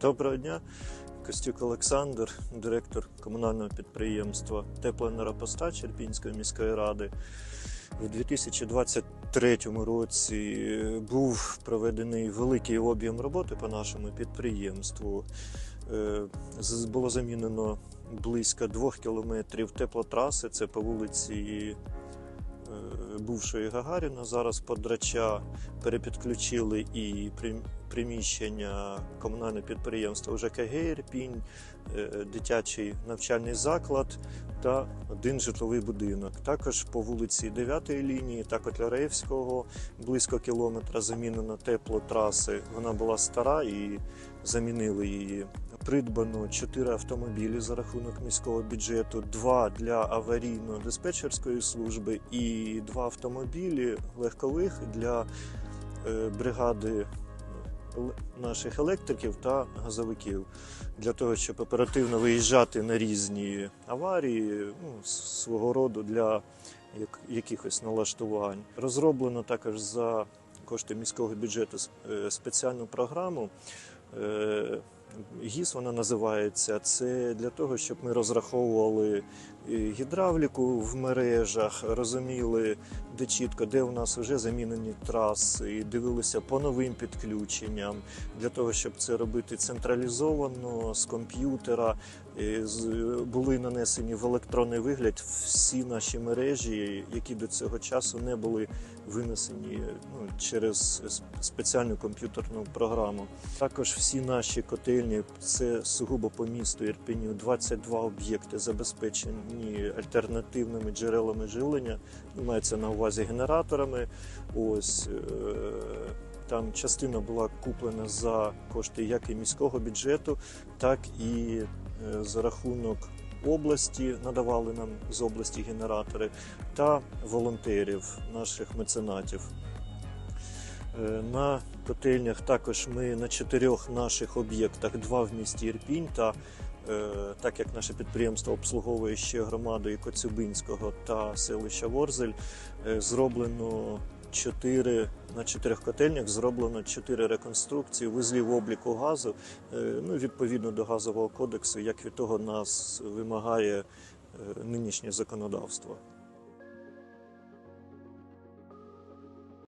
Доброго дня, Костюк Олександр, директор комунального підприємства Теплоенергопостач Ірпінської міської ради. У 2023 році був проведений великий об'єм роботи по нашому підприємству. Е, Було замінено близько двох кілометрів теплотраси. Це по вулиці е, бувшої Гагаріна. Зараз подрача перепідключили і приміщення комунального підприємства ЖКГ Ірпінь, е, дитячий навчальний заклад та один житловий будинок. Також по вулиці 9 лінії та Котляревського близько кілометра замінено теплотраси. Вона була стара і замінили її. Придбано 4 автомобілі за рахунок міського бюджету, 2 для аварійно-диспетчерської служби і 2 автомобілі легкових для е, бригади наших електриків та газовиків для того, щоб оперативно виїжджати на різні аварії, ну, свого роду для якихось налаштувань. Розроблено також за кошти міського бюджету е, спеціальну програму. Е, ГІС вона називається. Це для того, щоб ми розраховували е, гідравліку в мережах, розуміли, де чітко, де у нас вже замінені траси, і дивилися по новим підключенням для того, щоб це робити централізовано з комп'ютера. Були нанесені в електронний вигляд всі наші мережі, які до цього часу не були винесені ну, через спеціальну комп'ютерну програму. Також всі наші котельні це сугубо по місту Ірпеню. 22 об'єкти забезпечені альтернативними джерелами жилення. Мається на увазі генераторами. Ось е, там частина була куплена за кошти як і міського бюджету, так і е, за рахунок області надавали нам з області генератори та волонтерів, наших меценатів. Е, На котельнях також ми на чотирьох наших об'єктах, два в місті Ірпінь та е, так як наше підприємство обслуговує ще громаду і Коцюбинського та селища Ворзель, е, зроблено чотири на чотирьох котельнях зроблено чотири реконструкції вузлів обліку газу. Ну відповідно до газового кодексу, як від того нас вимагає нинішнє законодавство.